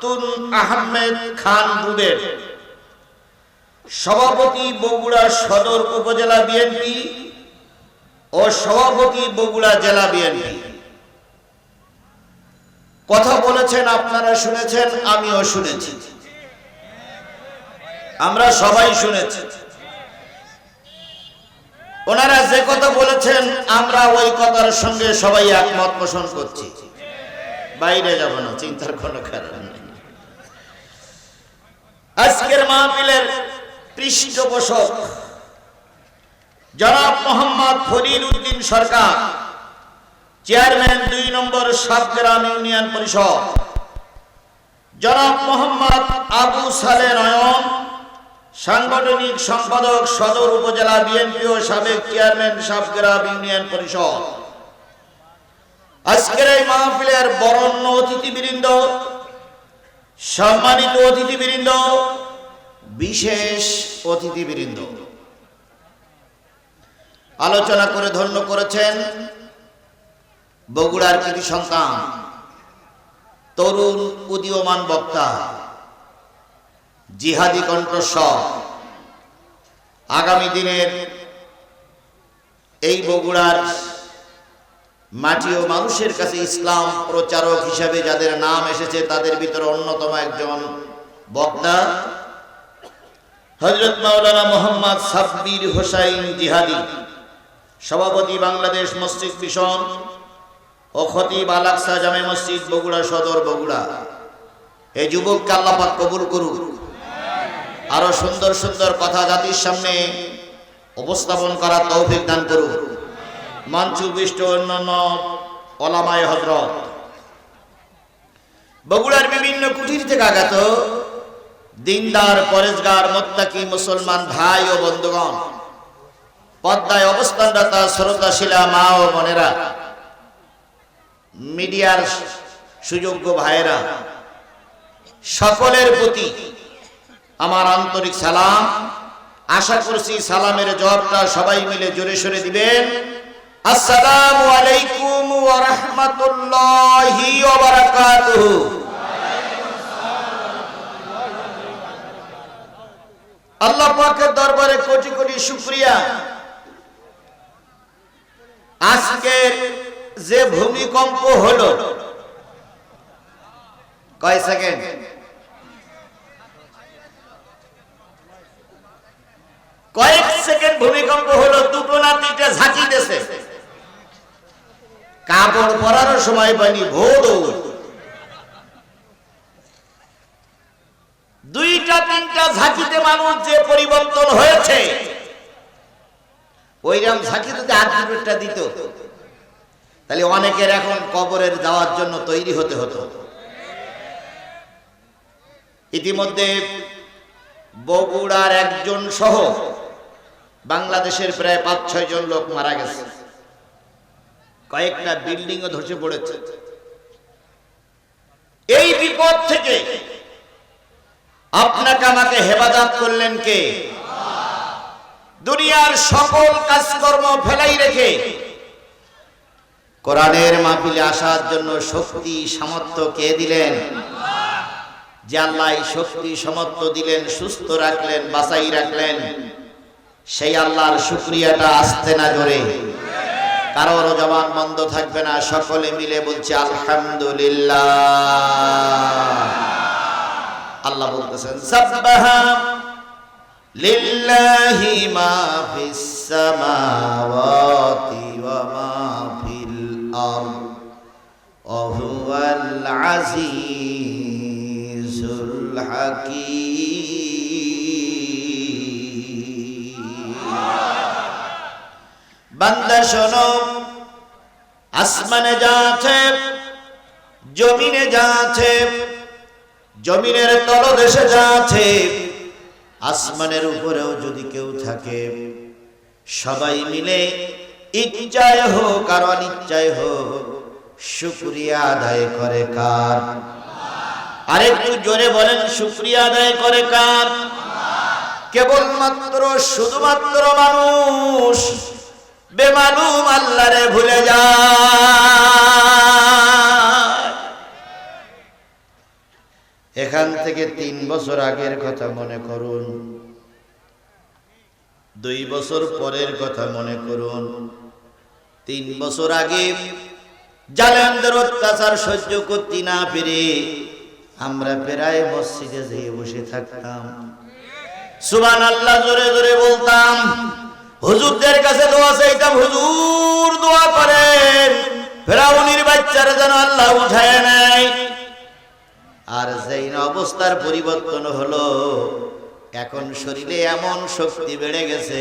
মাতুন আহমেদ খান রুবের সভাপতি বগুড়া সদর উপজেলা বিএনপি ও সভাপতি বগুড়া জেলা বিএনপি। কথা বলেছেন, আপনারা শুনেছেন, আমিও শুনেছি। আমরা সবাই শুনেছি। ওনারা যে কথা বলেছেন, আমরা ওই কথার সঙ্গে সবাই একমত পোষণ করছি। বাইরে যাব না, চিন্তার কোনো কারণ আজকের মাহফিলের পৃষ্ঠপোষক জনাব মোহাম্মদ ফরিদ উদ্দিন সরকার, চেয়ারম্যান দুই নম্বর সাতগ্রাম ইউনিয়ন পরিষদ। জনাব মোহাম্মদ আবু সালে নয়ন, সাংগঠনিক সম্পাদক সদর উপজেলা বিএনপি ও সাবেক চেয়ারম্যান সাতগ্রাম ইউনিয়ন পরিষদ। আজকের এই মাহফিলের বরণ্য অতিথিবৃন্দ সম্মানিত অতিথিবৃন্দ, বিশেষ অতিথিবৃন্দ, আলোচনা করে ধন্য করেছেন বগুড়ার কৃতি সন্তান, তরুণ উদীয়মান বক্তা, জিহাদি কণ্ঠস্বর। আগামী দিনের এই বগুড়ার মাটি ও মানুষের কাছে ইসলাম প্রচারক হিসাবে যাদের নাম এসেছে, তাদের ভিতরে অন্যতম একজন বক্তা হজরত মাওলানা মোহাম্মদ সাব্বির হোসাইন জিহাদি, সভাপতি বাংলাদেশ মসজিদ মিশন ও খতিব আলাকসা জামে মসজিদ বগুড়া সদর বগুড়া। এই যুবককে আল্লাপাক কবুল করুক। আরও সুন্দর সুন্দর কথা জাতির সামনে উপস্থাপন করার তৌফিক দান করুক। মঞ্চুবিষ্ট অন্যান্য ওলামায় হজরত বগুড়ার বিভিন্ন কুঠির থেকে আগত দিনদার পরেজগার মোত্তাকি, মুসলমান ভাই ও বন্ধুগণ, পদ্মায় অবস্থানরত শ্রোতাশীলা মা ও বোনেরা, মিডিয়ার সুযোগ্য ভাইয়েরা, সকলের প্রতি আমার আন্তরিক সালাম। আশা করছি সালামের জবাবটা সবাই মিলে জোরে সরে দিবেন। আসসালামু আলাইকুম ওয়া রাহমাতুল্লাহি ওয়া বারাকাতুহু। আল্লাহ পাকের দরবারে কোটি কোটি শুকরিয়া। আজকের যে ভূমিকম্প হলো, কয় সেকেন্ড? কয়েক সেকেন্ড ভূমিকম্প হলো, দুটো না তিনটা ঝাঁকি দেশে কাপড় পরারও সময় পাইনি ভোর দুইটা, তিনটা ঝাঁকিতে মানুষ যে পরিবর্তন হয়েছে, ওইরকম ঝাঁকি যদি আর দুটোটা দিত, তাহলে অনেকের এখন কবরের যাওয়ার জন্য তৈরি হতে হতো। ইতিমধ্যে বগুড়ার একজন সহ বাংলাদেশের প্রায় পাঁচ, ছয় জন লোক মারা গেছে। কয়েকটা বিল্ডিংও ধসে পড়েছে। এই বিপদ থেকে আপনাকে আমাকে হেফাজত করলেন কে? দুনিয়ার সকল কাজকর্ম ফেলাই রেখে কোরআনের মাহফিলে আসার জন্য শক্তি, সামর্থ্য কে দিলেন? যে আল্লাহ শক্তি, সামর্থ্য দিলেন, সুস্থ রাখলেন বাঁচাই রাখলেন, সেই আল্লাহর শুক্রিয়াটা আসতে না জোরে কারোর জবান বন্ধ থাকবে না সকলে মিলে বলছে আলহামদুলিল্লাহ। আল্লাহ বলতেছেন লিল্লাহি বান্দা শোনো, আসমানে যা আছে, জমিনে যা আছে, জমিনের তলদেশে যা আছে, আসমানের উপরেও যদি কেউ থাকে, সবাই মিলে ইচ্ছায় হোক আর অনিচ্ছায় হোক, শুক্রিয়া আদায় করে কার? আরেকটু জোরে বলেন, শুক্রিয়া আদায় করে কার? কেবলমাত্র, শুধুমাত্র মানুষ। বেমালুম আল্লাহরে ভুলে যায় এখান থেকে তিন বছর আগের কথা মনে করুন। দুই বছর পরের কথা মনে করুন। তিন বছর আগে জালেমদের অত্যাচার সহ্য করতে না পেরে আমরা প্রায় মসজিদে যেয়ে বসে থাকতাম। সুবান আল্লাহ জোরে জোরে বলতাম হুজুরদের কাছে দোয়া চাইতাম, হুজুর দোয়া করেন। ফেরাউনির বাচ্চারা যেন আল্লাহ উঠায় নেয়। আর যেই অবস্থার পরিবর্তন হলো, এখন শরীরে এমন শক্তি বেড়ে গেছে,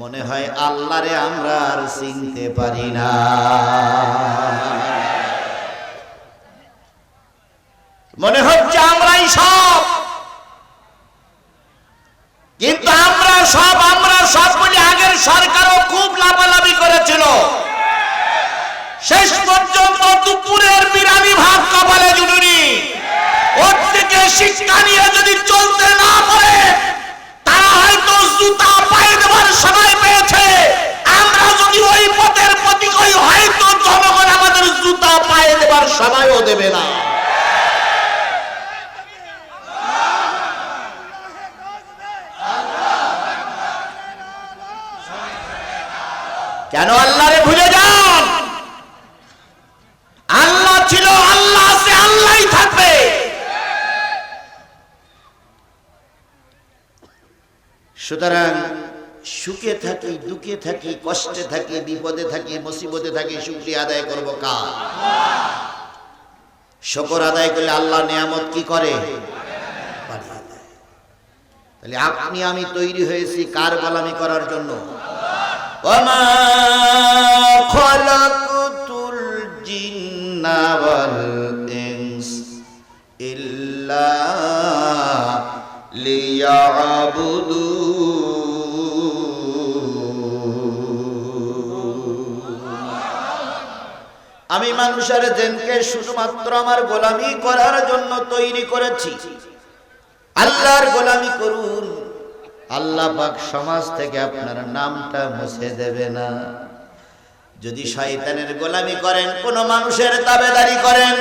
মনে হয় আল্লাহরে আমরা আর চিনতে পারি না। মনে হচ্ছে আমরাই সব। কিন্তু আমরা সব আমরা সব বলে আগের সরকারও খুব লাভালাভি করেছিল। শেষ পর্যন্ত দুপুরের বিরানি ভাত কপালে জুটুনি ওর থেকে শিক্ষা নিয়ে যদি চলতে না পারে, তারা হয়তো জুতা পায়ে দেওয়ার সময় পেয়েছে। আমরা যদি ওই পথের প্রতীক হয়তো জনগণ আমাদের জুতা পায়ে দেওয়ার সময়ও দেবে না। কেন আল্লাহরে ভুলে যান আল্লাহ ছিল আল্লাহ আছে আল্লাহই থাকবে। সুতরাং সুখে থাকি, দুঃখে থাকি, কষ্টে থাকি, বিপদে থাকি, মুসিবতে থাকি, শুক্রিয়া আদায় করব কার? শকর আদায় করলে আল্লাহ নিয়ামত কি করে। তাহলে আপনি আমি তৈরি হয়েছি কার গোলামি করার জন্য? وما خلقت الجن والإنس إلا ليعبدون আমি মানুষের জেনকে শুধুমাত্র আমার গোলামি করার জন্য তৈরি করেছি আল্লাহর গোলামি করুন আল্লাহ পাক সমাজ থেকে আপনার নামটা মুছে দেবে না। যদি শয়তানের গোলামি করেন, কোন মানুষের দাবেদারি করেন,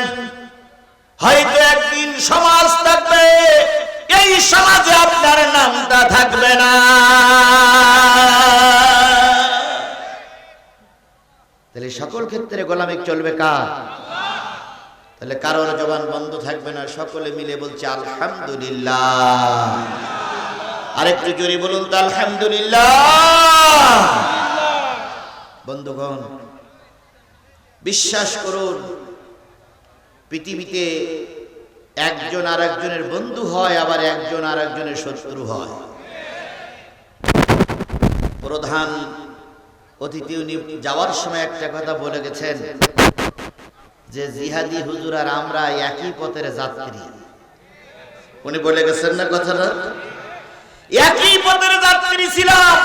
হয়তো একদিন সমাজ থাকবে, এই সমাজে আপনার নামটা থাকবে না। তাহলে সকল ক্ষেত্রে গোলামি চলবে কার? তাহলে কারোর জবান বন্ধ থাকবে না, সকলে মিলে বলছে, আলহামদুলিল্লাহ। আরেকটু জোরে বলুন তো, আলহামদুলিল্লাহ। বন্ধুগণ, বিশ্বাস করুন, পৃথিবীতে একজন আর একজনের বন্ধু হয়, আবার একজন আর একজনের শত্রু হয়। প্রধান অতিথি উনি যাওয়ার সময় একটা কথা বলে গেছেন যে, জিহাদি হুজুর আর আমরা একই পথের যাত্রী। উনি বলে গেছেন না কথাটা? একই পথের যাত্রী ছিলাম।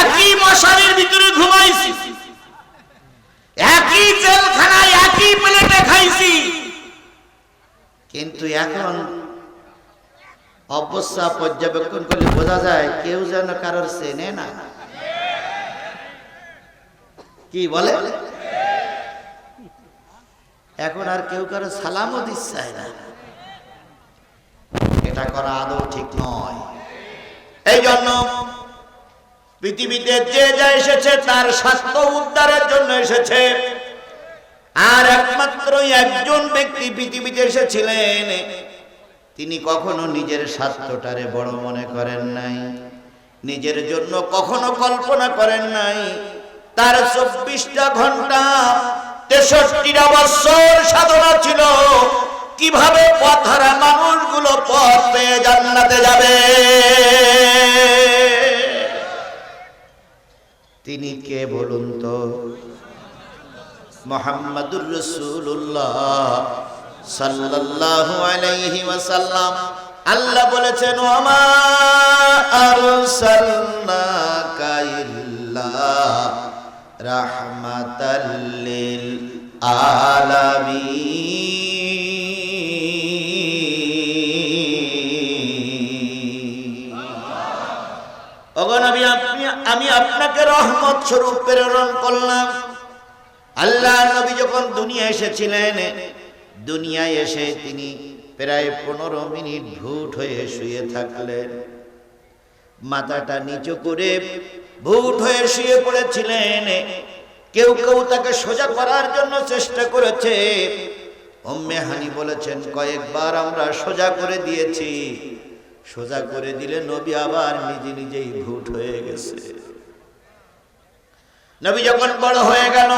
একই মশারির ভিতরে ঘুমাইছি। একই জেলখানায়, একই প্লেটে খাইছি। কিন্তু এখন অবস্থা পর্যবেক্ষণ করলে বোঝা যায় কেউ যেন কারোর চেনে না। কি বলে? এখন আর কেউ কারও সালামও দিচ্ছে না। এটা করা আদৌ ঠিক নয়। এই জন্য পৃথিবীতে যে যা এসেছে তার স্বাস্থ্য উদ্ধারের জন্য এসেছে। আর একমাত্র একজন ব্যক্তি পৃথিবীতে এসেছিলেন, তিনি কখনো নিজের স্বাস্থ্যটারে বড় মনে করেন নাই, নিজের জন্য কখনো কল্পনা করেন নাই। তার চব্বিশটা ঘণ্টা তেষট্টিটা বছর সাধনা ছিল। কীভাবে পথহারা মানুষগুলো পথ পেয়ে জান্নাতে যাবে? তিনি কে বলুন তো? মোহাম্মদুর রসুল্লাহ সাল্লাল্লাহু আলাইহি ওয়াসাল্লাম। আল্লাহ বলেছেন ওমা আরসালনাকা ইল্লা রাহমাতাল লিল আলামিন। আমি আপনাকে রহমত স্বরূপ প্রেরণ করলাম। আল্লাহ নবী যখন দুনিয়া এসেছিলেন, দুনিয়ায় এসে তিনি প্রায় পনেরো মিনিট ভুট হয়ে শুয়ে থাকলেন। মাথাটা নিচু করে ভুট হয়ে শুয়ে পড়েছিলেন। কেউ কেউ তাকে সোজা করার জন্য চেষ্টা করেছে। হানি বলেছেন, কয়েকবার আমরা সোজা করে দিয়েছি। সোজা করে দিলে নবী আবার নিজে নিজেই ভুট হয়ে গেছে। নবী যখন বড় হয়ে গেল,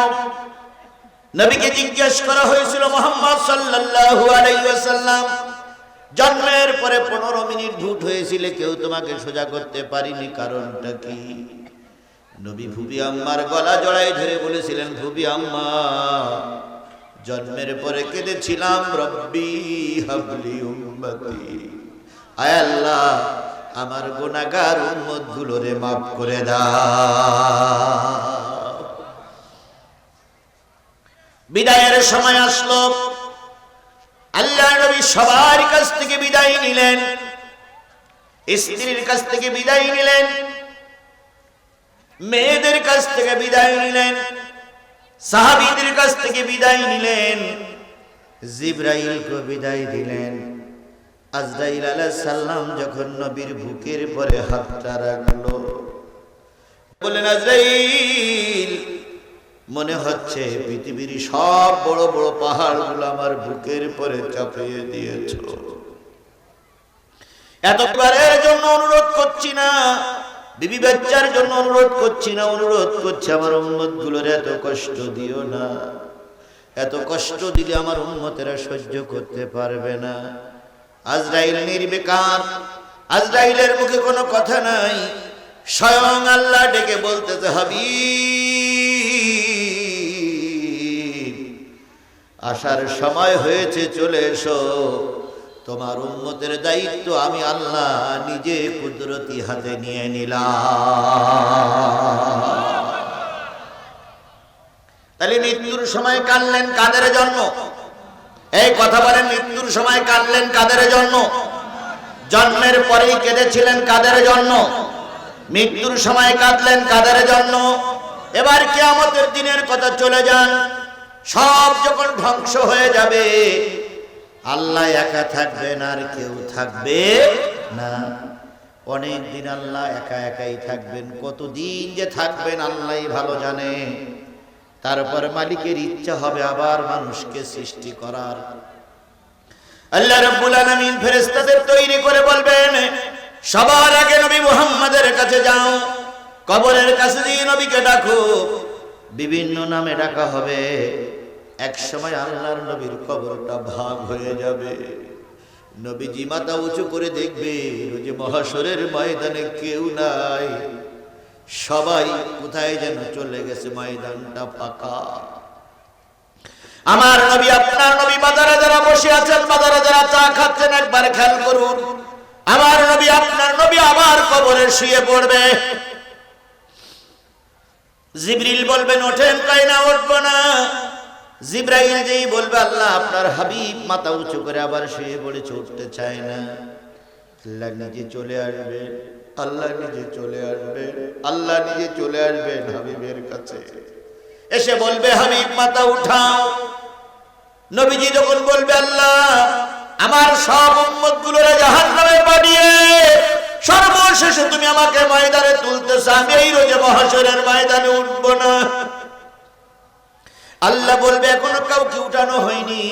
নবীকে জিজ্ঞেস করা হয়েছিল, মোহাম্মদ সাল্লাল্লাহু আলাইহি ওয়াসাল্লাম, জন্মের পরে পনেরো মিনিট ভুট হয়েছিল, কেউ তোমাকে সোজা করতে পারিনি, কারণটা কি? নবী ভুবি আম্মার গলা জড়াই ধরে বলেছিলেন ভুবি আম্মা, জন্মের পরে কেঁদেছিলাম, রব্বি হাবলি উম্মতি। আয় আল্লাহ, আমার গুনাহগার উম্মত গুলোরে মাফ করে দাও। বিদায়ের সময় আসলো। আল্লাহ নবী সবার কাছ থেকে বিদায় নিলেন। স্ত্রীর কাছ থেকে বিদায় নিলেন। মেয়েদের কাছ থেকে বিদায় নিলেন। সাহাবীদের কাছ থেকে বিদায় নিলেন। জিব্রাইলকে বিদায় দিলেন। আজরাইল আলাইহিস সালাম যখন নবীর বুকের পরে হাতটা রাখল, বললেন, আজরাইল, মনে হচ্ছে পৃথিবীর সব বড় বড় পাহাড়গুলো আমার বুকের পরে চাপিয়ে দিয়েছ। এতবারের জন্য অনুরোধ করছি না, বিবি বাচ্চার জন্য অনুরোধ করছি না, অনুরোধ করছি আমার উন্মতগুলোর এত কষ্ট দিও না। এত কষ্ট দিলে আমার উন্মতেরা সহ্য করতে পারবে না। আজরাইল নির্বিকার। আজরাইলের মুখে কোনো কথা নাই। স্বয়ং আল্লাহ ডেকে বলতেছে হাবি আসার সময় হয়েছে, চলে এসো। তোমার উন্মতের দায়িত্ব আমি আল্লাহ নিজে কুদরতি হাতে নিয়ে নিলাম। তাহলে মৃত্যুর সময় কানলেন কাদের জন্য? এই কথা বলে মৃত্যুর সময় কানলেন কাদের জন্য? জন্মের পরেই কেঁদেছিলেন কাদের জন্য? মৃত্যুর সময় কাঁদলেন কাদের জন্য? এবার কেয়ামতের দিনের কথা চলে যান। সব যখন ধ্বংস হয়ে যাবে, আল্লাহ একা থাকবেন আর কেউ থাকবে না। অনেক দিন আল্লাহ একা একাই থাকবেন। কতদিন যে থাকবেন আল্লাহ ভালো জানে। তারপর মালিকের ইচ্ছা হবে আবার মানুষকে সৃষ্টি করার। আল্লাহ রাব্বুল আলামিন ফেরেশতাদের তৈরি করে বলবেন, সবার আগে নবী মুহাম্মাদের কাছে যাও, কবরের কাছে দিয়ে নবীকে ডাকো। বিভিন্ন নামে ডাকা হবে। এক সময় আল্লাহর নবীর কবরটা ভাগ হয়ে যাবে। নবীজি মাথা উঁচু করে দেখবে যে মহাসরের ময়দানে কেউ নাই। সবাই কোথায় যেন চলে গেছে ময়দানটা ফাঁকা। আমার নবী, আপনার নবী বাজারে যারা বসে আছেন, বাজারে যারা চা খাচ্ছেন, একবার খেয়াল করুন। আমার নবী, আপনার নবী আবার কবরে শুয়ে পড়বে। জিবরিল বলবেন, ওঠেন তাই না, উঠবো না? জিব্রাইল যেই বলবে, আল্লাহ আপনার হাবিব মাথা উঁচু করে আবার শুয়ে পড়েছে, উঠতে চায় না। নিজে চলে আসবে আল্লাহ নিজে চলে আসবে, আল্লাহ নিজে চলে আসবেন হাবিবের কাছে। এসে বলবে, হাবিব, মাথা উঠাও। নবীজি যখন বলবে, আল্লাহ, আমার সব উম্মত গুলোরে জাহান নামে পাঠিয়ে সর্বশেষে তুমি আমাকে ময়দানে তুলতেছ আমি এই রোজে মহাশরের ময়দানে উঠব না। আল্লাহ বলবে, এখনও কাউকে উঠানো হয়নি।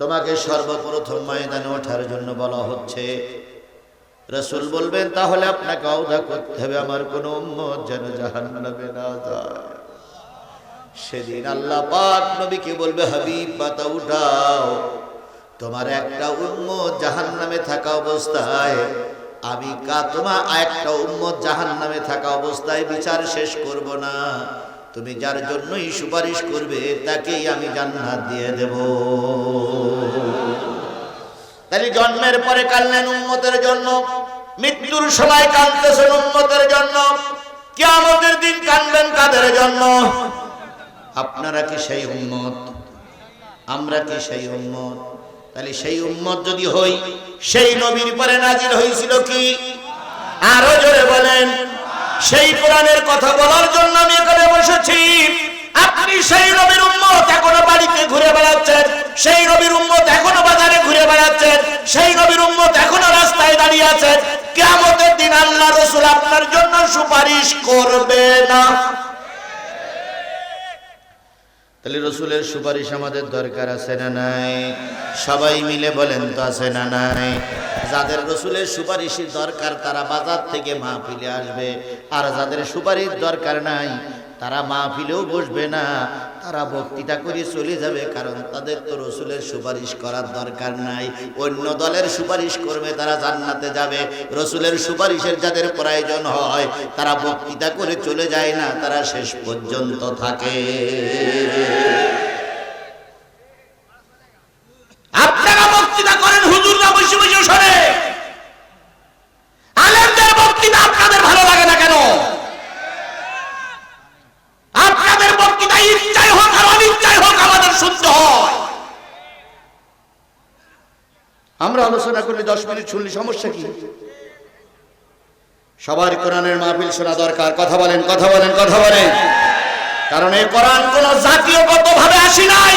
তোমাকে সর্বপ্রথম ময়দানে ওঠার জন্য বলা হচ্ছে রসুল বলবেন, তাহলে আপনাকে আওদা করতে হবে আমার কোনো উম্মত যেন জাহান নামে না যায়। সেদিন আল্লাহ পাক নবীকে বলবে, হাবিব পাতা উঠাও। তোমার একটা উম্মত জাহান নামে থাকা অবস্থায়, আমি কা, তোমার একটা উম্মত জাহান নামে থাকা অবস্থায় বিচার শেষ করব না। তুমি যার জন্যই সুপারিশ করবে, তাকেই আমি জান্নাত দিয়ে দেব। তাহলে জন্মের পরে কানলেন উন্মতের জন্য। মৃত্যুর সময় কানতেছেন উম্মতের জন্য। কিয়ামতের দিন কানবেন কাদের জন্য? আপনারা কি সেই উম্মত? আমরা কি সেই উম্মত? তাহলে সেই উম্মত যদি হই, সেই নবীর পরে নাজির হয়েছিল কি? আরও জোরে বলেন। সেই কোরআনের কথা বলার জন্য আমি এখানে বসেছি। আপনি সেই এখনও বাড়িতে ঘুরে বেড়াচ্ছেন, সেই এখনও বাজারে ঘুরে বেড়াচ্ছেন, সেই এখনও রাস্তায় দাঁড়িয়ে আছেন। কিয়ামতের দিন আল্লাহ রসুল আপনার জন্য সুপারিশ করবে না। তাহলে রসুলের সুপারিশ আমাদের দরকার আছে না নাই? সবাই মিলে বলেন তো আছে না নাই? যাদের রসুলের সুপারিশের দরকার তারা বাজার থেকে মাহফিলে আসবে, আর যাদের সুপারিশ দরকার নাই তারা মাহফিলেও বসবে না। তারা বক্তৃতা করে চলে যাবে, কারণ তাদের তো রসুলের সুপারিশ করার দরকার নাই। অন্য দলের সুপারিশ করবে, তারা জান্নাতে যাবে। রসুলের সুপারিশের যাদের প্রয়োজন হয়, তারা বক্তৃতা করে চলে যায় না, তারা শেষ পর্যন্ত থাকে আপনারা বক্তৃতা করেন হুজুররা বসে বসে শোনে আলেমদের বক্তৃতা আপনাদের ভালো লাগে না কেন আপনাদের বক্তৃতা ইচ্ছাই হোক আর অনিচ্ছাই হোক আমাদের শুনতে হয় আমরা আলোচনা করলে দশ মিনিট শুনলে, সমস্যা কি? সবার কোরআনের মাহফিল শোনা দরকার। কথা বলেন কথা বলেন কথা বলেন। কারণ এই কোরআন কোন জাতীয়গত ভাবে আসি নাই।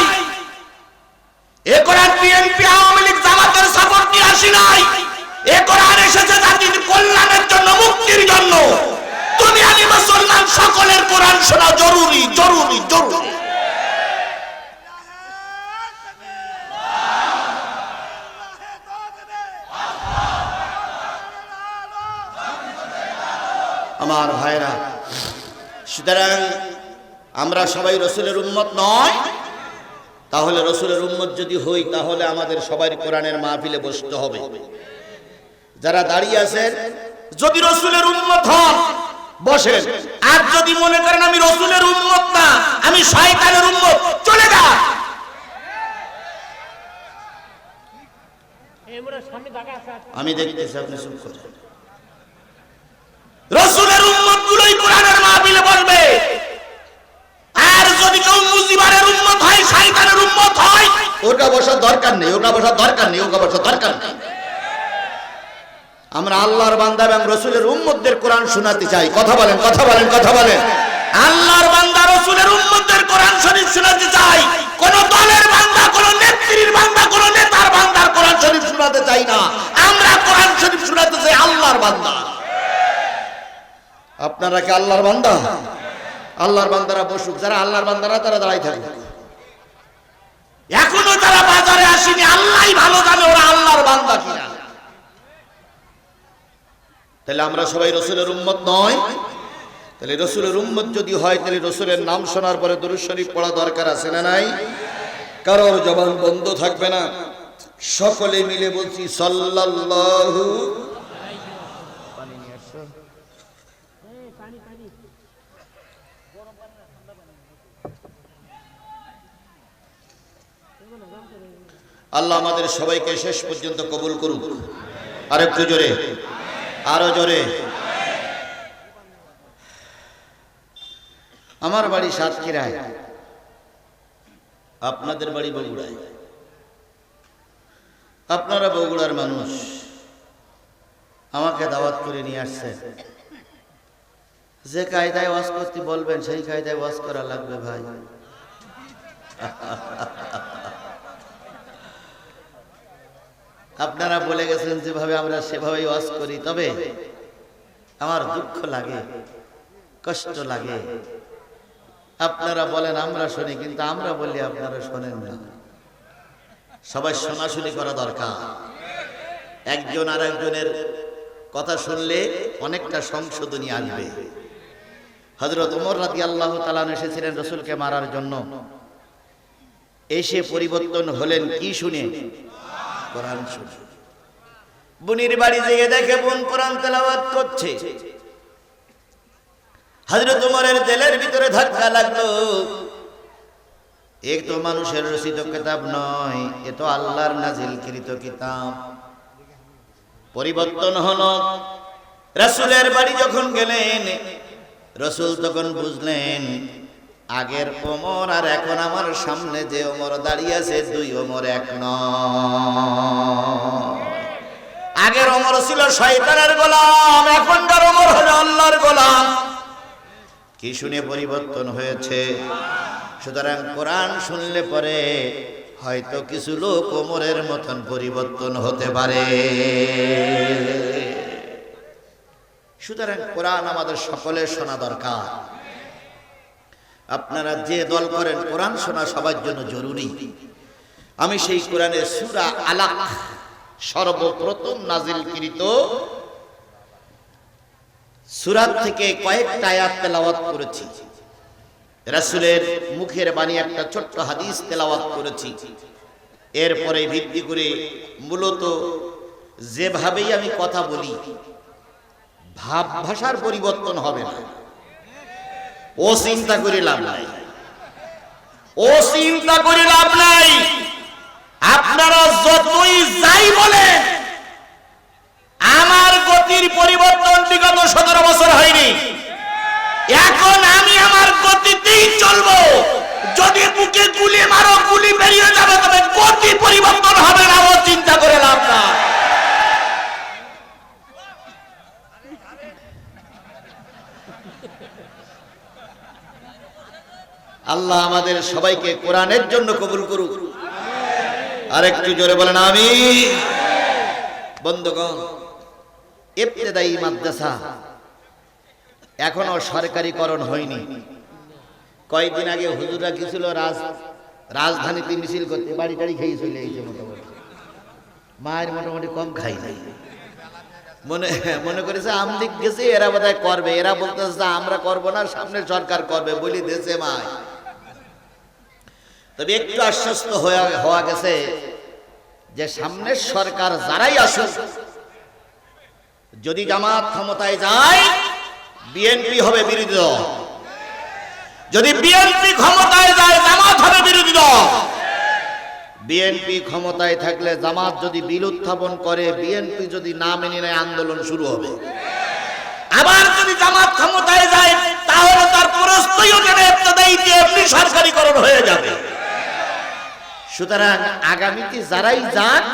এ কোরআন বিএনপি, আওয়ামী লীগ জামাতের সাপোর্ট নিয়ে আসি নাই। এ কোরআন এসেছে জাতির কল্যাণের জন্য, মুক্তির জন্য। দুনিয়ানি মুসলমান, সকলের কোরআন শোনা জরুরি জরুরি জরুরি। আমার ভাইরা। সুতরাং আমরা সবাই রসুলের উম্মত নয়। তাহলে রসুলের উম্মত যদি হই তাহলে আমাদের সবাই কোরআনের মাহফিলে বসতে হবে। যারা দাঁড়িয়ে আছেন যদি রসুলের উম্মত হন বসেন। আর যদি মনে করেন আমি রসুলের উম্মত না আমি শয়তানের উম্মত চলে যা আমি দেখতেছি আপনি চুপ করেন রসুলের দরকার নেই দরকার নেই দরকার নেই। আমরা আল্লাহর বান্দা এবং রসুলের কোরআন শোনাতে চাই। কথা বলেন কথা বলেন কথা বলেন। আল্লাহর বান্দা, রসুলের কোরআন শরীফ শোনাতে চাই। কোন দলের বান্দা, কোন নেত্রীর বান্দা, কোন নেতার বান্দার কোরআন শরীফ শোনাতে চাই না। আমরা কোরআন শরীফ শোনাতে চাই আল্লাহর বান্দা। আপনারা কি আল্লাহর বান্দা? আল্লাহর বান্দারা বসুক, যারা আল্লাহর বান্দারা, তারা দাঁড়াই থাকুক। এখনও যারা বাজারে আসেনি, আল্লাহই ভালো জানে ওরা আল্লাহর বান্দা কিনা। তাহলে আমরা সবাই রসুলের উম্মত নয়। তাহলে রসুলের উম্মত যদি হয়, তাহলে রসুলের নাম শোনার পরে শরীফ পড়া দরকার আছে না নাই? কারোর জবান বন্ধ থাকবে না। সকলে মিলে বলছি, সাল্লাল্লাহু আল্লাহ আমাদের সবাইকে শেষ পর্যন্ত কবুল করুক। আর একটু জোরে। আরও জোরে। আমার বাড়ি সাতক্ষীরায়। আপনাদের বাড়ি বগুড়ায়। আপনারা বগুড়ার মানুষ। আমাকে দাওয়াত করে নিয়ে আসছে যে কায়দায় ওয়াজ করতে বলবেন, সেই কায়দায় ওয়াজ করা লাগবে ভাই। আপনারা বলে গেছেন যেভাবে আমরা সেভাবেই ওয়াজ করি, তবে আমার দুঃখ লাগে, কষ্ট লাগে। আপনারা বলেন, আমরা শুনি, কিন্তু আমরা বলি আপনারা শোনেন না। সবাই শোনাশুনি করা দরকার। একজন আর একজনের কথা শুনলে অনেকটা সংশোধনী আসবে। হজরত উমর রাজি আল্লাহ তালান এসেছিলেন রসুলকে মারার জন্য। এসে পরিবর্তন হলেন কি শুনে? কোরআন শুনে বুনির বাড়ি যেয়ে দেখে বোন কোরআন তেলাওয়াত করছে। হজরত উমরের দিলের ভিতরে ধাক্কা লাগল। এক তো মানুষের রচিত কিতাব নয়, এ তো আল্লাহর নাজিলকৃত কিতাব। পরিবর্তন হলো, রসুলের বাড়ি যখন গেলেন, রসুল তখন বুঝলেন আগের ওমর আর এখন আমার সামনে যে ওমর দাঁড়িয়ে আছে, দুই ওমর এক নয়। আগের ওমর ছিল শয়তানের গোলাম, এখনকার ওমর হলো আল্লাহর গোলাম। কি শুনে পরিবর্তন হয়েছে? সুতরাং কোরআন শুনলে পরে হয়তো কিছু লোক কোমরের মতন পরিবর্তন হতে পারে। সুতরাং কোরআন আমাদের সকলের শোনা দরকার। আপনারা যে দল করেন, কোরআন শোনা সবার জন্য জরুরি। আমি সেই কোরআনের সুরা আলাক সর্বপ্রথম নাজিলকৃত সুরাত থেকে কয়েকটা আয়াত তেলাওয়াত করেছি। রাসূলের মুখের বাণী একটা ছোট্ট হাদিস তেলাওয়াত করেছি। এরপরে ভিত্তি করে মূলত যেভাবেই আমি কথা বলি ভাব ভাষার পরিবর্তন হবে না। ও চিন্তা করে লাভ নাই। ও চিন্তা করে লাভ নাই। আপনারা যতই যাই বলেন, আমার গতির পরিবর্তন বিগত সতেরো বছর হয়নি। এখন আমি আমার গতিতেই চলবো। যদি বুকে গুলি মারো, গুলি বেরিয়ে যাবে, তবে গতি পরিবর্তন হবে না, ও চিন্তা করে লাভ না আল্লাহ আমাদের সবাইকে কোরআনের জন্য কবুল করুক। আর একটু জোরে বলেন আমি বন্ধুগণ, ইবতেদায়ী মাদ্রাসা এখনও সরকারিকরণ হয়নি। কয়েকদিন আগে হুজুরা গেছিল রাজ, রাজধানীতে মিছিল করতে, বাড়ি টাড়ি খেয়ে চলে এসেছে মোটামুটি। মায়ের মোটামুটি কম খাই নাই। মনে মনে করেছে আমলিক গেছে, এরা বোধহয় করবে। এরা বলতেছে আমরা করব না সামনে সরকার করবে। বলি, দেশে মায়। তবে একটু আশ্বস্ত হওয়া গেছে যে সামনের সরকার যারাই আসুক, যদি জামাত ক্ষমতায় যায়, বিএনপি হবে বিরোধী দল। যদি বিএনপি ক্ষমতায় যায়, জামাত হবে বিরোধী দল। বিএনপি ক্ষমতায় থাকলে জামাত যদি বিল উত্থাপন করে, বিএনপি যদি না মেনে নেয়, আন্দোলন শুরু হবে। আবার যদি জামাত ক্ষমতায় যায়, তাহলে তার প্রস্তই ওখানে এমনি সরকারিকরণ হয়ে যাবে? সুতরাং আগামীতে যারাই যাক,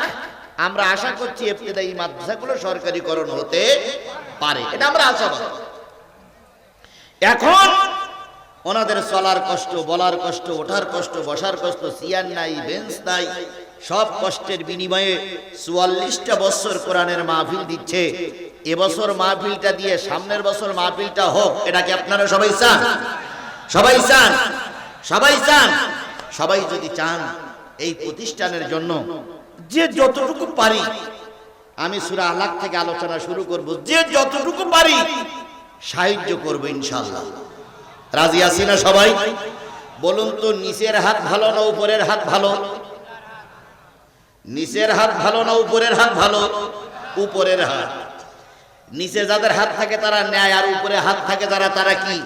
আমরা আশা করছি এফতেদায়ী মাদ্রাসাগুলো সরকারিকরণ হতে পারে। এটা আমরা আশাবাদ। এখন ওনাদের চলার কষ্ট, বলার কষ্ট, ওঠার কষ্ট, বসার কষ্ট, সিয়ার নাই, বেঞ্চ নাই, সব কষ্টের বিনিময়ে চুয়াল্লিশটা বছর কোরআনের মাহফিল দিচ্ছে। এবছর মাহফিলটা দিয়ে সামনের বছর মাহফিলটা হোক, এটা কি আপনারা সবাই চান? সবাই চান? সবাই চান? সবাই যদি চান এই প্রতিষ্ঠানের জন্য যে যতটুকু পারি আমি সুরা আলাক থেকে আলোচনা শুরু করব। যে যতটুকু পারি সাহায্য করব ইনশাল্লাহ রাজি আছি না সবাই? বলুন তো নিচের হাত ভালো না উপরের হাত ভালো? নিচের হাত ভালো না উপরের হাত ভালো? উপরের হাত। নিচে যাদের হাত থাকে তারা নেয় আর উপরে হাত থাকে যারা তারা কি?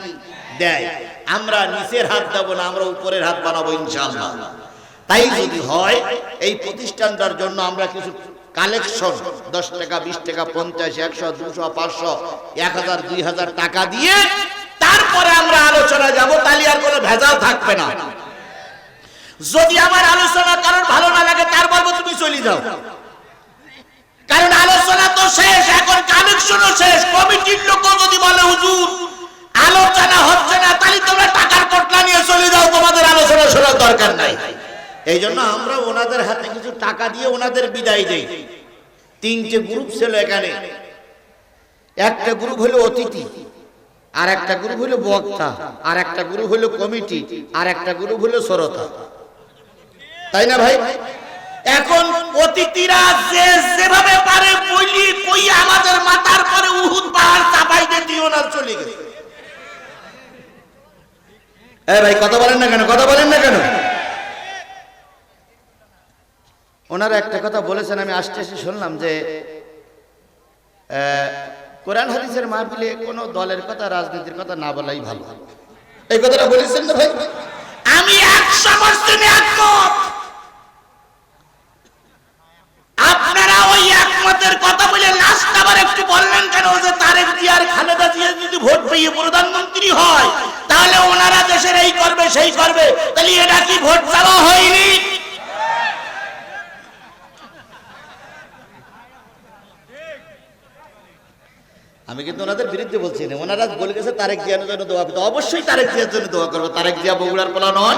দেয়। আমরা নিচের হাত দেব না আমরা উপরের হাত বানাবো ইনশাআল্লাহ। তাই যদি হয়, এই প্রতিষ্ঠানটার জন্য আমরা কিছু কালেকশন দশ টাকা, বিশ টাকা, পঞ্চাশ, একশো, দুশো, পাঁচশো, এক হাজার, দুই হাজার টাকা দিয়ে তারপরে আমরা আলোচনা যাব, তাহলে আর কোনো ভেজাল থাকবে না। যদি আমার আলোচনা কারণ ভালো না লাগে, তার বলব তুমি চলে যাও। কারণ আলোচনা তো শেষ, এখন কালেকশনও শেষ, কমিটির লোক যদি বলে, হুজুর, আলোচনা হচ্ছে না, তাহলে তোমরা টাকার পটলা নিয়ে চলে যাও, তোমাদের আলোচনা শোনার দরকার নাই। এই জন্য আমরা ওনাদের হাতে কিছু টাকা দিয়ে ওনাদের বিদায় দেই। তিনটে গ্রুপ ছিল এখানে। একটা গ্রুপ হলো অতিথি, আর একটা গ্রুপ হলো বক্তা, আর একটা গ্রুপ হলো কমিটি, আর একটা গ্রুপ হলো শ্রোতা তাই না ভাই? এখন অতিথিরা যে যেভাবে পারে বলি কই আমাদের মাথার পরে উহুদ পাহাড় চাপাই দিয়ে দিও না চলে গেছে। এ ভাই, কথা বলেন না কেন? কথা বলেন না কেন? ওনারা একটা কথা বলেছেন, আমি আসতে এসে শুনলাম যে কোরআন হাদিসের মাহফিলে কোনো দলের কথা, রাজনীতির কথা না বলাই ভালো। এই কথাটা বলেছেন না ভাই? আমি একশো পার্সেন্ট একমত। আপনারা ওই একমতের কথা বলে লাস্ট আবার একটু বললেন কেন যে তারেক জিয়ার খালেদা জিয়া যদি ভোট পেয়ে প্রধানমন্ত্রী হয়, তাহলে ওনারা দেশের এই করবে, সেই করবে, তাহলে এটা কি ভোট চাওয়া হয়নি? আমি কিন্তু ওনাদের বিরুদ্ধে বলছি না। ওনারা বলে গেছে, তারেক জিয়ার জন্য দোয়া করতে অবশ্যই তারেক জিয়ার জন্য দোয়া করব। তারেক জিয়া বগুড়ার পোলা নয়।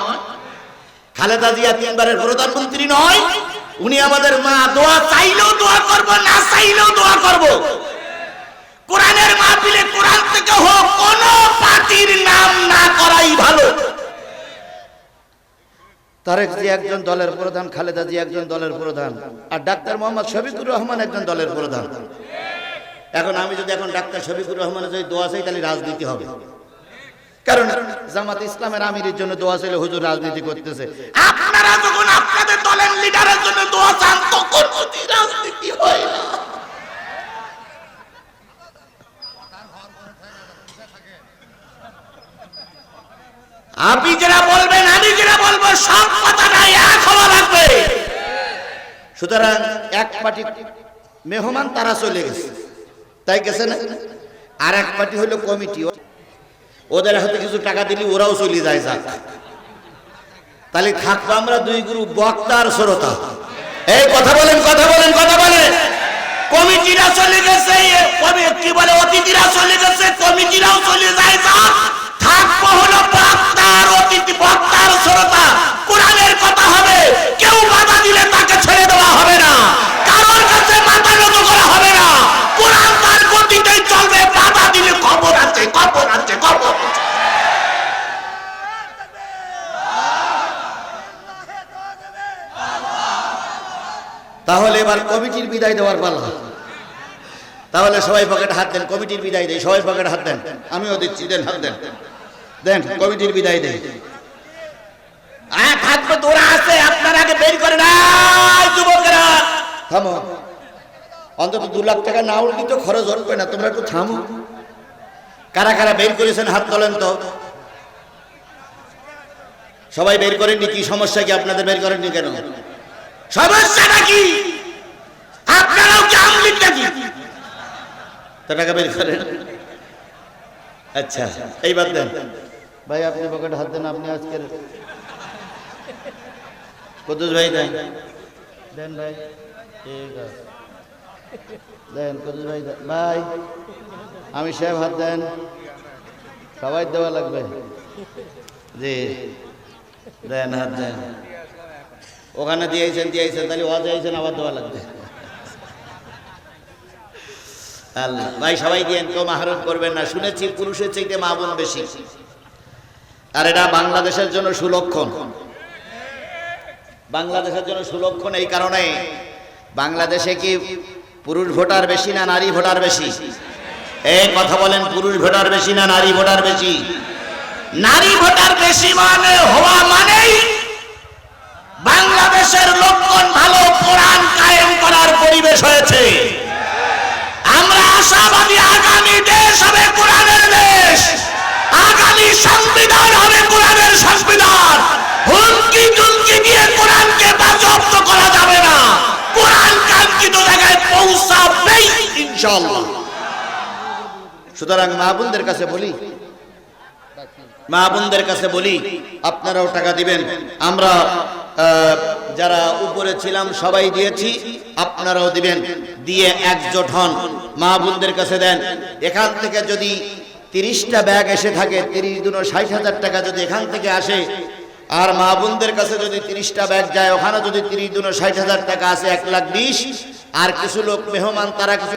খালেদা জিয়া তিনবারের প্রধানমন্ত্রী নয়। উনি আমাদের মা, দোয়া চাইলেও দোয়া করব, না চাইলেও দোয়া করব। কোরআনের মাহফিলে কোরআন থেকে হোক, কোন পার্টির নাম না করাই ভালো। তারেক জি একজন দলের প্রধান, খালেদা জি একজন দলের প্রধান, আর ডাক্তার মোহাম্মদ শফিকুর রহমান একজন দলের প্রধান। এখন আমি যদি এখন ডাক্তার শফিকুর রহমানের যদি দোয়া চাই তাহলে রাজনীতি হবে। কারণ জামাত ইসলামের আমিরের জন্য দোয়া চাইলে হুজুর রাজনীতি করতেছে। আপনারা যখন আপনাদের দলের লিডারের জন্য দোয়া চান তখন রাজনীতি হয় না। আপনি যেটা বলবেন আমি যেটা বলব সব কথাটা এক হওয়া লাগবে। সুতরাং এক পার্টি মেহমান তারা চলে গেছে। তাই গেছে না? আর এক পার্টি হলো কমিটি। ওদের হাতে কিছু টাকা দিলি, ওরাও চলে যায়, যাক। তাহলে থাকব আমরা দুই গুরু বক্তার শ্রোতা। এই কথা বলেন কথা বলেন কথা বলেন। কমিটিরা চলে গেছে কি বলে, অতিথিরা চলে গেছে, কমিটিরাও চলে যায় যাক থাকব হলো বক্তার অতিথি বক্তার শ্রোতা কোরআনের কথা হবে কেউ বাধা দিলে তাকে ছেড়ে দেওয়া হবে না কারোর কাছে মাথা নত করা হবে না কোরআন তার গতিতেই চলবে বাধা দিলে খবর আছে খবর আছে খবর আছে তাহলে এবার কমিটির বিদায় দেওয়ার পালা। তাহলে সবাই পকেটে হাত দেন, কমিটির বিদায় দেয় সবাই পকেটে হাত দেন। আমিও দিচ্ছি, দেন, হাত দেন। দেন, কমিটির বিদায় দেয় সবাই বের করেননি, কি সমস্যা কি আপনাদের বের করেননি কেন? সমস্যাটা কি আপনারাও কি আমলিক নাকি তো টাকা বের করেন। আচ্ছা এইবার দেন। ভাই আপনি পকেটে হাত দেন আপনি আজকের কদুস ভাই দেন। দেন ভাই। ঠিক আছে। দেন কদুস ভাই দেন। ভাই আমি সাহেব হাত দেন। সবাই দেওয়া লাগবে। জি। দেন হাত দেন। ওখানে দিয়েছেন দিয়েছেন তাহলে ওয়া দিয়েছেন আবার দেওয়া লাগবে। ভাই, সবাই দিয়েন, কেউ মাহরুম করবেন না। শুনেছি পুরুষের চাইতে মা বোন বেশি। আর এটা বাংলাদেশের জন্য সুলক্ষণ। বাংলাদেশের জন্য সুলক্ষণ এই কারণে বাংলাদেশে কি পুরুষ ভোটার বেশি না নারী ভোটার বেশি? এই কথা বলেন, পুরুষ ভোটার বেশি না নারী ভোটার বেশি? নারী ভোটার বেশি মানে হওয়া মানেই বাংলাদেশের লক্ষণ ভালো কোরআন কায়েম করার পরিবেশ হয়েছে। আশাবাদী আগামী দেশ হবে কোরআনের দেশ। আগামী সংবিধান হবে কোরআনের সংবিধান। হুমকি টুমকি দিয়ে কোরআনকে বাজপ্ত করা যাবে না। কোরআন কাঙ্ক্ষিত জায়গায় পৌঁছাবেই, ইনশাআল্লাহ। সুতরাং মা বোনদের কাছে বলি মা বোনদের কাছে বলি, আপনারাও টাকা দিবেন। আমরা যারা উপরে ছিলাম, সবাই দিয়েছি, আপনারাও দিবেন। দিয়ে একজোট হন। মা বোনদের কাছে দেন। এখান থেকে যদি তিরিশটা ব্যাগ এসে থাকে, তিরিশ দুনো ষাট হাজার টাকা যদি এখান থেকে আসে, আর মা বোনদের কাছে যদি তিরিশটা ব্যাগ যায়, ওখানে যদি তিরিশ দুনো ষাট হাজার টাকা আসে, এক লাখ বিশ, আর কিছু লোক মেহমান, তারা কিছু